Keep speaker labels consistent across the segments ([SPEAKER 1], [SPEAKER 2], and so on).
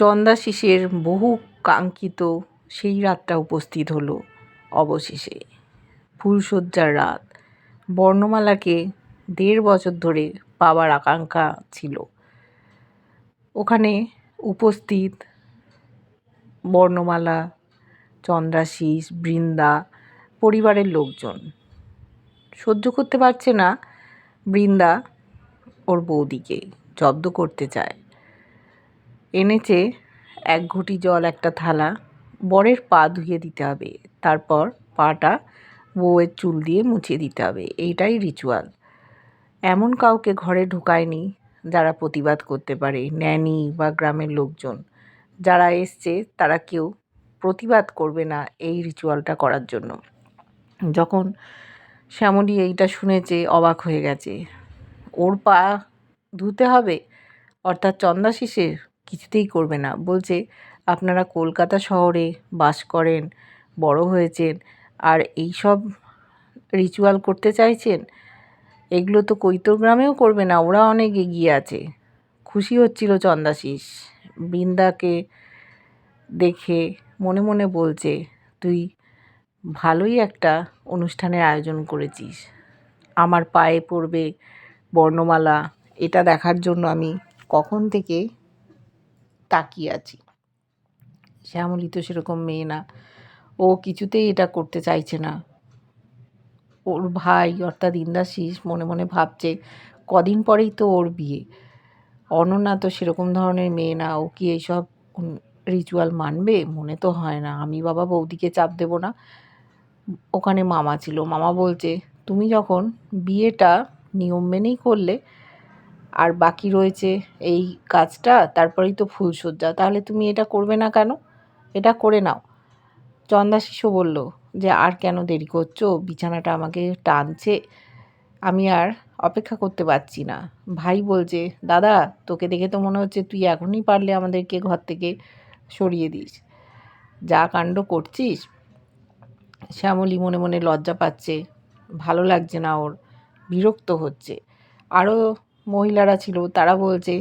[SPEAKER 1] চন্দাশিসের বহু কাঙ্ক্ষিত সেই রাতটা উপস্থিত হলো অবশেষে। ফুলশয্যার রাত। বর্ণমালাকে দেড় বছর ধরে পাবার আকাঙ্ক্ষা ছিল। ওখানে উপস্থিত বর্ণমালা চন্দ্রাশিস বৃন্দা, পরিবারের লোকজন। সহ্য করতে পারছে না বৃন্দা ওর বৌদিকে, জব্দ করতে চায়। এনেছে এক ঘটি জল, একটা থালা। বরের পা ধুয়ে দিতে হবে। তারপর পাটা বউয়ের চুল দিয়ে মুছিয়ে দিতে হবে। এইটাই রিচুয়াল এমন কাউকে ঘরে ঢুকায়নি যারা প্রতিবাদ করতে পারে, ন্যানি বা গ্রামের লোকজন। যারা এসছে, তারা কেউ প্রতিবাদ করবে না এই রিচুয়ালটা করার জন্য। যখন শ্যামলী এইটা শুনেছে, অবাক হয়ে গেছে। ওর পা ধুতে হবে? অর্থাৎ চন্দাশিসের কিছুতেই করবে না। বলছে, আপনারা কলকাতা শহরে বাস করেন, বড় হয়েছেন, আর এই সব রিচুয়াল করতে চাইছেন? এগুলো তো কৈতর গ্রামেও করবে না, ওরা অনেক এগিয়ে আছে। খুশি হচ্ছিল চন্দাশিস। বৃন্দাকে দেখে মনে মনে বলছে, তুই ভালোই একটা অনুষ্ঠানের আয়োজন করেছিস। আমার পায়ে পড়বে বর্ণমালা, এটা দেখার জন্য আমি কখন থেকে তাকিয়ে আছি। শ্যামলী তো সেরকম মেয়ে না। ও কিছুতেই এটা করতে চাইছে না। ওর ভাই অর্থাৎ ইন্দাশিস মনে মনে ভাবছে, কদিন পরেই তো ওর বিয়ে। অনন্যা তো সেরকম ধরনের মেয়ে না। ও কি এইসব রিচুয়াল মানবে? মনে তো হয় না। আমি বাবা বৌদিকে চাপ দেবো না। ওখানে মামা ছিল। মামা বলছে, তুমি যখন বিয়েটা নিয়ম মেনেই করলে আর বাকি রয়েছে এই কাজটা, তারপরেই তো ফুলসজ্জা তাহলে তুমি এটা করবে না কেন? এটা করে নাও। চন্দা শিশু বলল যে, আর কেন দেরি করছ? বিছানাটা আমাকে টানছে। আমি আর অপেক্ষা করতে পারছি না। ভাই বলছে, দাদা, তোকে দেখে তো মনে হচ্ছে তুই এখনই পারলে আমাদেরকে ঘর থেকে সরিয়ে দিস। যা কাণ্ড করছিস, শ্যামলি মনে মনে লজ্জা পাচ্ছে। ভালো লাগছে না ওর। বিরক্ত হচ্ছে। আরও মহিলারা ছিল, তারা বলছে,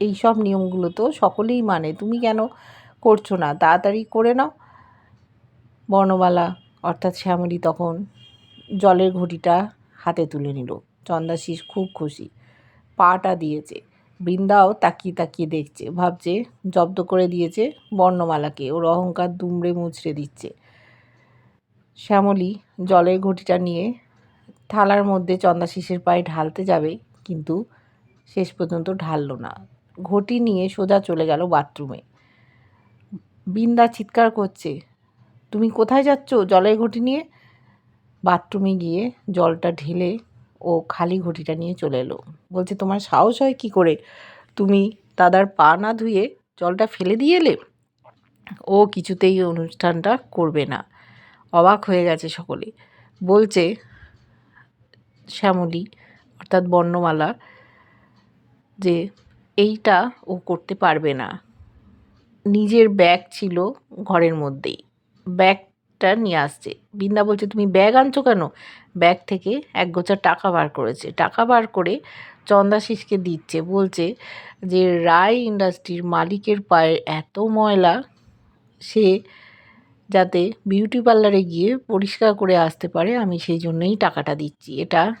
[SPEAKER 1] এই সব নিয়মগুলো তো সকলেই মানে তুমি কেন করছ না? তাড়াতাড়ি করে নাও। বর্ণমালা, অর্থাৎ শ্যামলী তখন জলের ঘটিটা হাতে তুলে নিল। চন্দাশিস খুব খুশি, পাটা দিয়েছে, বৃন্দাও তাকিয়ে তাকিয়ে দেখছে, ভাবছে, জব্দ করে দিয়েছে বর্ণমালাকে, ওর অহংকার দুমড়ে মুচড়ে দিচ্ছে। শ্যামলী জলের ঘটিটা নিয়ে থালার মধ্যে চন্দা চন্দাশিসের পায়ে ঢালতে যাবে, কিন্তু শেষ পর্যন্ত ঢাললো না। ঘটি নিয়ে সোজা চলে গেল বাথরুমে। বিন্দা চিৎকার করছে, তুমি কোথায় যাচ্ছ জলের ঘটি নিয়ে? বাথরুমে গিয়ে জলটা ঢেলে ও খালি ঘটিটা নিয়ে চলে এলো। বলছে, তোমার সাহস হয় কী করে? তুমি দাদার পা না ধুয়ে জলটা ফেলে দিয়ে এলে? ও কিছুতেই অনুষ্ঠানটা করবে না। অবাক হয়ে গেছে সকলে। বলছে শ্যামলী, অর্থাৎ বর্ণমালা যে এইটা ও করতে পারবে না। নিজের ব্যাগ ছিল ঘরের মধ্যেই। ব্যাগটা নিয়ে আসছে। বৃন্দা বলছে, তুমি ব্যাগ আনছো কেন? ব্যাগ থেকে এক গোছা টাকা বার করেছে। টাকা বার করে চন্দাশিসকে দিচ্ছে। বলছে যে, রায় ইন্ডাস্ট্রির মালিকের পায়ে এত ময়লা, সে যাতে বিউটি পার্লারে গিয়ে পরিষ্কার করে আসতে পারে, আমি সেই জন্যই টাকাটা দিচ্ছি। এটা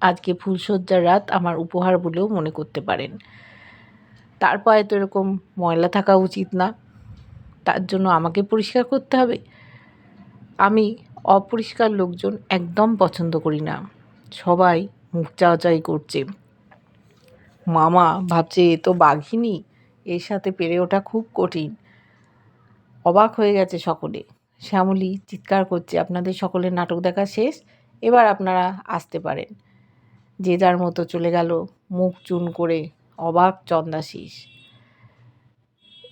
[SPEAKER 1] আজকে ফুলসজ্জার রাত, আমার উপহার বলেও মনে করতে পারেন। তার পায়ে তো এরকম ময়লা থাকা উচিত না। তার জন্য আমাকে পরিষ্কার করতে হবে। আমি অপরিষ্কার লোকজন একদম পছন্দ করি না। সবাই মুখ চাওয়াচাই করছে। মামা, ভাবছে এ তো বাঘিনী। এর সাথে পেরে ওঠা খুব কঠিন। অবাক হয়ে গেছে সকলে। শ্যামলী, চিৎকার করছে, আপনাদের সকলের নাটক দেখা শেষ? এবার আপনারা আসতে পারেন। যে যার মতো চলে গেল, মুখ চুন করে অবাক চন্দাশিস।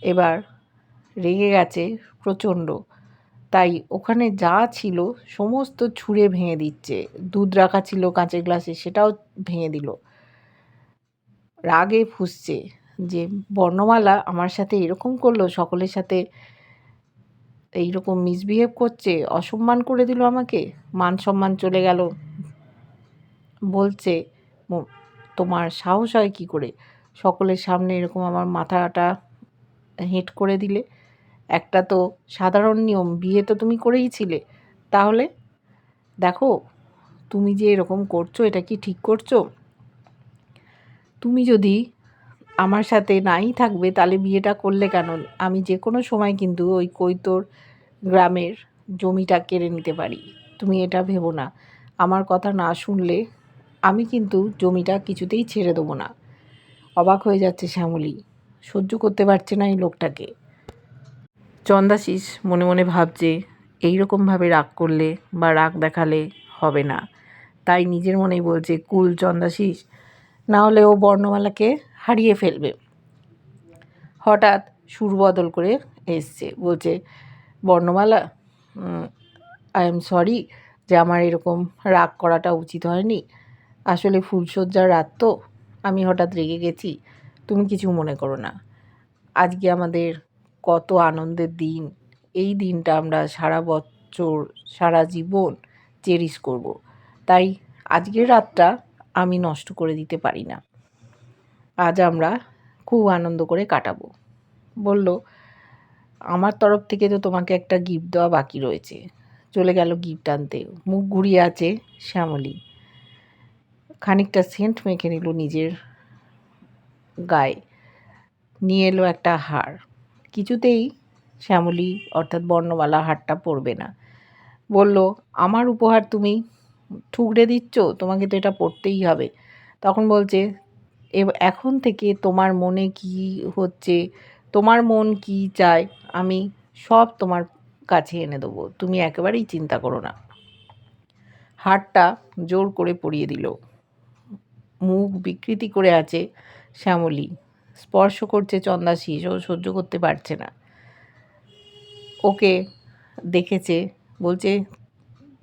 [SPEAKER 1] এবার রেগে গেছে প্রচণ্ড। তাই ওখানে যা ছিল সমস্ত ছুঁড়ে ভেঙে দিচ্ছে। দুধ রাখা ছিল কাঁচের গ্লাসে, সেটাও ভেঙে দিল। রাগে ফুসছে যে, বর্ণমালা আমার সাথে এরকম করল? সকলের সাথে এইরকম মিসবিহেভ করছে, অসম্মান করে দিল আমাকে, মান সম্মান চলে গেল। বলছে তোমার সাহস হয় কী করে? সকলের সামনে এরকম আমার মাথাটা হেঁট করে দিলে। একটা তো সাধারণ নিয়ম, বিয়ে তো তুমি করেইছিলে তাহলে দেখো, তুমি যে এরকম করছ, এটা কি ঠিক করছ? তুমি যদি আমার সাথে নাই থাকবে, তাহলে বিয়েটা করলে কেন? আমি যে কোনো সময় কিন্তু ওই কৈতর গ্রামের জমিটা কেড়ে নিতে পারি। তুমি এটা ভেবো না। আমার কথা না শুনলে আমি কিন্তু জমিটা কিছুতেই ছেড়ে দেবো না। অবাক হয়ে যাচ্ছে শ্যামলী। সহ্য করতে পারছে না এই লোকটাকে। চন্দাশিস মনে মনে ভাবছে, এই রকমভাবে রাগ করলে বা রাগ দেখালে হবে না। তাই নিজের মনেই বলছে, কুল চন্দাশিস, না হলে ও বর্ণমালাকে হারিয়ে ফেলবে। হঠাৎ সুর বদল করে এসছে, বলছে, বর্ণমালা আই এম সরি যে আমার এরকম রাগ করাটা উচিত হয়নি। আসলে ফুলশয্যার রাত তো, আমি হঠাৎ রেগে গেছি, তুমি কিছু মনে করো না। আজকে আমাদের কত আনন্দের দিন। এই দিনটা আমরা সারা বছর, সারা জীবন চেরিশ করব। তাই আজকের রাতটা আমি নষ্ট করে দিতে পারি না। আজ আমরা খুব আনন্দ করে কাটাবো। বলল, আমার তরফ থেকে তো তোমাকে একটা গিফট দেওয়া বাকি রয়েছে। চলে গেল গিফট আনতে। মুখ ঘুরিয়ে আছে শ্যামলী। খানিকটা সেন্ট মেখে নিল নিজের গায়ে। নিয়ে এলো একটা হার। কিছুতেই শ্যামলী অর্থাৎ বর্ণমালা হারটা পরবে না। বলল, আমার উপহার তুমি ঠুকরে দিচ্ছ? তোমাকে তো এটা পড়তেই হবে। তখন বলছে এখন থেকে তোমার মনে কি হচ্ছে? তোমার মন কি চায়? আমি সব তোমার কাছে এনে দেবো। তুমি একেবারেই চিন্তা করো না। হারটা জোর করে পরিয়ে দিল। মুখ বিকৃতি করে আছে শ্যামলী। স্পর্শ করছে চন্দাশিস ও সহ্য করতে পারছে না। ওকে দেখেছে, বলছে,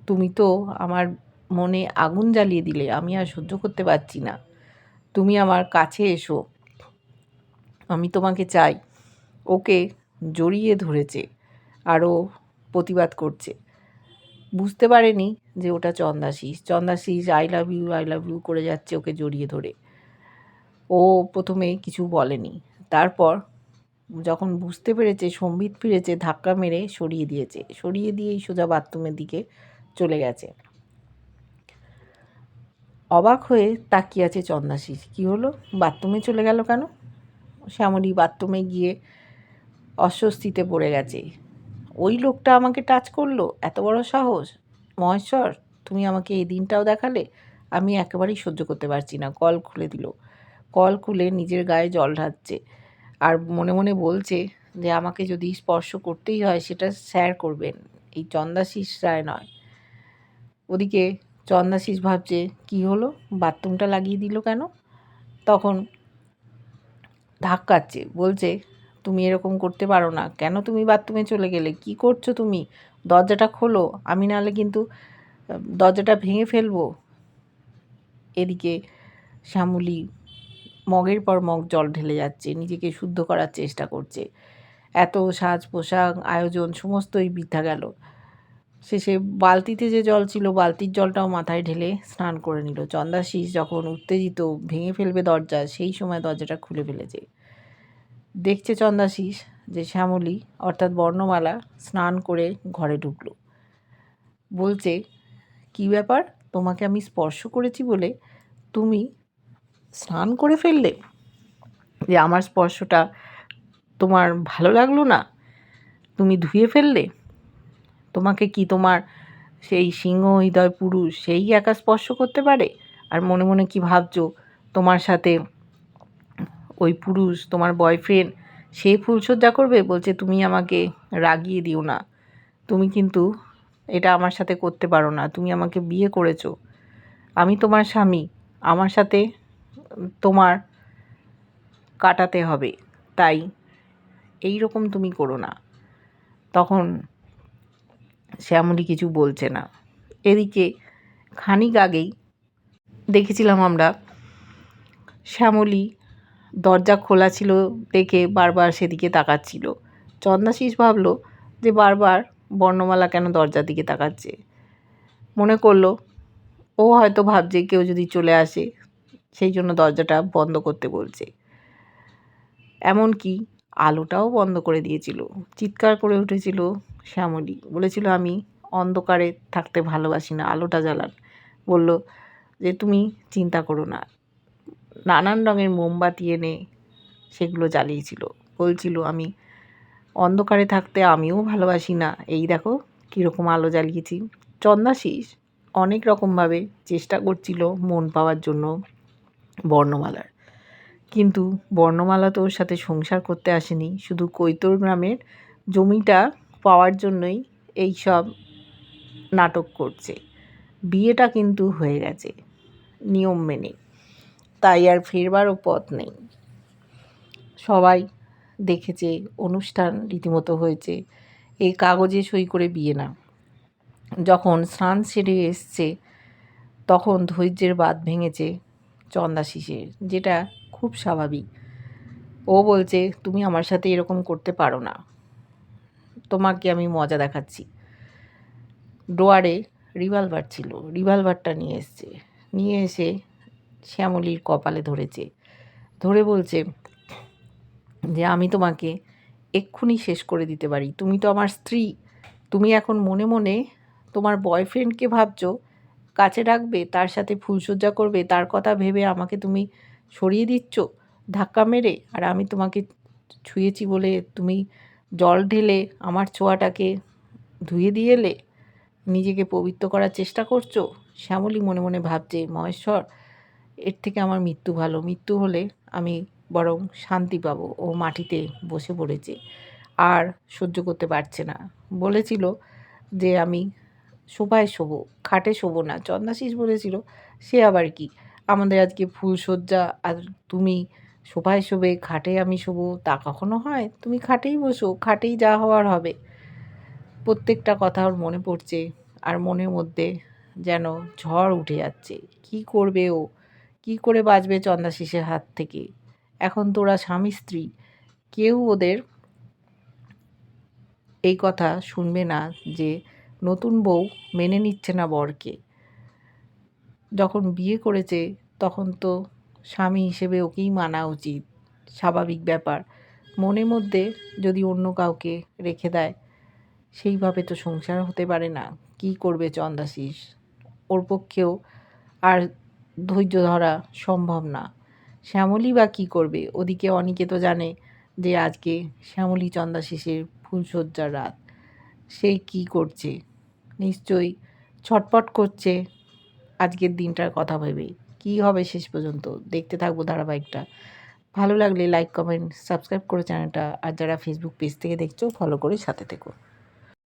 [SPEAKER 1] তুমি তো আমার মনে আগুন জ্বালিয়ে দিলে, আমি আর সহ্য করতে পারছি না। তুমি আমার কাছে এসো। আমি তোমাকে চাই। ওকে জড়িয়ে ধরেছে, আরও প্রতিবাদ করছে। বুঝতে পারেনি যে ওটা Chandashis. Chandashis I love you I love you করে যাচ্ছে ওকে জড়িয়ে ধরে। ও প্রথমে কিছু বলেনি। তারপর যখন বুঝতে পেরেছে, সম্বিত ফিরেছে, ধাক্কা মেরে সরিয়ে দিয়েছে। সরিয়ে দিয়েই সোজা বাথরুমের দিকে চলে গেছে। অবাক হয়ে তাকিয়ে আছে চন্দাশিস। কী হলো? বাথরুমে চলে গেল কেন? শ্যামলী বাথরুমে গিয়ে অস্বস্তিতে পড়ে গেছে। ওই লোকটা আমাকে টাচ করল? এত বড় সাহস? মহেশ্বর, তুমি আমাকে এই দিনটাও দেখালে? আমি একেবারেই সহ্য করতে পারছি না। কল খুলে দিল। কল খুলে নিজের গায়ে জল ঢালছে আর মনে মনে বলছে যে, আমাকে যদি স্পর্শ করতেই হয়, সেটা স্যার করবেন। এই চন্দাশিস রায় নয়। ওদিকে চন্দাশিস ভাবছে, কি হলো? বাথরুমটা লাগিয়ে দিল কেন? তখন ধাক্কাচ্ছে, বলছে, তুমি এরকম করতে পারো না। কেন তুমি বাথরুমে চলে গেলে? কি করছ তুমি? দরজাটা খোলো, আমি নাহলে কিন্তু, দরজাটা ভেঙে ফেলব। এদিকে শ্যামলী মগের পর মগ জল ঢেলে যাচ্ছে, নিজেকে শুদ্ধ করার চেষ্টা করছে। এত সাজ পোশাক, আয়োজন, সমস্তই বৃদ্ধা গেল। শেষে বালতিতে যে জল ছিল, বালতির জলটাও মাথায় ঢেলে স্নান করে নিল। চন্দাশিস যখন উত্তেজিত ভেঙে ফেলবে দরজা, সেই সময় দরজাটা খুলে ফেলেছে। দেখছে চন্দাশিস যে শ্যামলী, অর্থাৎ বর্ণমালা, স্নান করে ঘরে ঢুকলো। বলছে, কি ব্যাপার? তোমাকে আমি স্পর্শ করেছি বলে তুমি স্নান করে ফেললে? যে আমার স্পর্শটা তোমার ভালো লাগল না? তুমি ধুয়ে ফেললে? তোমাকে কি তোমার সেই সিংহ হৃদয় পুরুষ সেই একা স্পর্শ করতে পারে? আর মনে মনে কি ভাবছ? তোমার সাথে ওই পুরুষ, তোমার বয়ফ্রেন্ড সে ফুলসজ্জা করবে? বলছে, তুমি আমাকে রাগিয়ে দিও না। তুমি কিন্তু এটা আমার সাথে করতে পারো না। তুমি আমাকে বিয়ে করেছ। আমি তোমার স্বামী। আমার সাথে তোমার কাটাতে হবে। তাই এই রকম তুমি করো না। তখন শ্যামলী কিছু বলছে না। এদিকে খানিক আগেই দেখেছিলাম আমরা, শ্যামলী দরজা খোলা ছিল দেখে বারবার সেদিকে তাকাচ্ছিল। চন্দাশিস ভাবল যে বারবার বর্ণমালা কেন দরজার দিকে তাকাচ্ছে? মনে করল ও হয়তো ভাবছে কেউ যদি চলে আসে, সেই জন্য দরজাটা বন্ধ করতে বলছে। এমনকি আলোটাও বন্ধ করে দিয়েছিল, চিৎকার করে উঠেছিল শ্যামলী। বলেছিল, আমি অন্ধকারে থাকতে ভালোবাসি না, আলোটা জ্বালান। বলল, যে তুমি চিন্তা করো না, নানান রঙের মোমবাতি এনে সেগুলো জ্বালিয়েছিল। বলছিল, আমি অন্ধকারে থাকতে আমিও ভালোবাসি না। এই দেখো কীরকম আলো জ্বালিয়েছি। চন্দাশিস অনেক রকমভাবে চেষ্টা করছিল মন পাওয়ার জন্য বর্ণমালার। কিন্তু বর্ণমালা তো সাথে সংসার করতে আসেনি। শুধু কৈতর গ্রামের জমিটা পাওয়ার জন্যই এই সব নাটক করছে। বিয়েটা কিন্তু হয়ে গেছে, নিয়ম মেনে। তাই আর ফেরবারও পথ নেই। সবাই দেখেছে, অনুষ্ঠান রীতিমতো হয়েছে। এই কাগজে সই করে বিয়ে না। যখন স্নান সেরে এসছে, তখন ধৈর্যের বাঁধ ভেঙেছে। চন্দাশিসের যেটা খুব স্বাভাবিক। ও বলছে, তুমি আমার সাথে এরকম করতে পারো না। তোমাকে আমি মজা দেখাচ্ছি। ডোয়ারে রিভলভার ছিল। রিভলভারটা নিয়ে এসছে। নিয়ে এসে শ্যামলীর কপালে ধরেছে। ধরে বলছে যে, আমি তোমাকে এক্ষুনি শেষ করে দিতে পারি। তুমি তো আমার স্ত্রী। তুমি এখন মনে মনে তোমার বয়ফ্রেন্ডকে ভাবছ কাছে রাখবে, তার সাথে ফুলসজ্জা করবে, তার কথা ভেবে আমাকে তুমি সরিয়ে দিচ্ছ, ধাক্কা মেরে, আর আমি তোমাকে ছুঁয়েছি বলে তুমি জল ঢেলে আমার ছোঁয়াটাকে ধুয়ে দিয়ে এলে, নিজেকে পবিত্র করার চেষ্টা করছ? শ্যামলী মনে মনে ভাবছে, মহেশ্বর, এর থেকে আমার মৃত্যু ভালো। মৃত্যু হলে আমি বরং শান্তি পাবো, ও মাটিতে বসে পড়েছে, আর সহ্য করতে পারছে না। বলেছিল যে আমি শোভায় শোবো খাটে শোবো না। চন্দাশিস বলেছিল, সে আবার কি? আমাদের আজকে ফুলসজ্জা আর তুমি সোফায় শোভে, খাটে আমি শোবো তা কখনো হয়? তুমি খাটেই বসো, খাটেই যা হওয়ার হবে। প্রত্যেকটা কথা ওর মনে পড়ছে, আর মনের মধ্যে যেন ঝড় উঠে যাচ্ছে। কি করবে ও? কি করে বাঁচবে চন্দাশিসের হাত থেকে? এখন তোরা স্বামী, স্ত্রী, কেউ ওদের এই কথা শুনবে না যে নতুন বউ মেনে নিচ্ছে না বরকে। যখন বিয়ে করেছে, তখন তো স্বামী হিসেবে ওকেই মানা উচিত। স্বাভাবিক ব্যাপার। মনের মধ্যে যদি অন্য কাউকে রেখে দেয়, সেইভাবে তো সংসার হতে পারে না। কি করবে চন্দাশিস? ওর পক্ষেও আর ধৈর্য ধরা সম্ভব না। শ্যামলী বা কী করবে? ওদিকে অনেকে তো জানে যে আজকে শ্যামলী চন্দাশিসের ফুলসজ্জার রাত। সে কি করছে? নিশ্চয়ই ছটপট করছে আজকের দিনটার কথা ভেবে কী হবে শেষ পর্যন্ত? দেখতে থাকব ধারাবাহিকটা। ভালো লাগলে লাইক কমেন্ট সাবস্ক্রাইব করে চ্যানেলটা। আর যারা ফেসবুক পেজ থেকে দেখছ ফলো করে সাথে থেকো।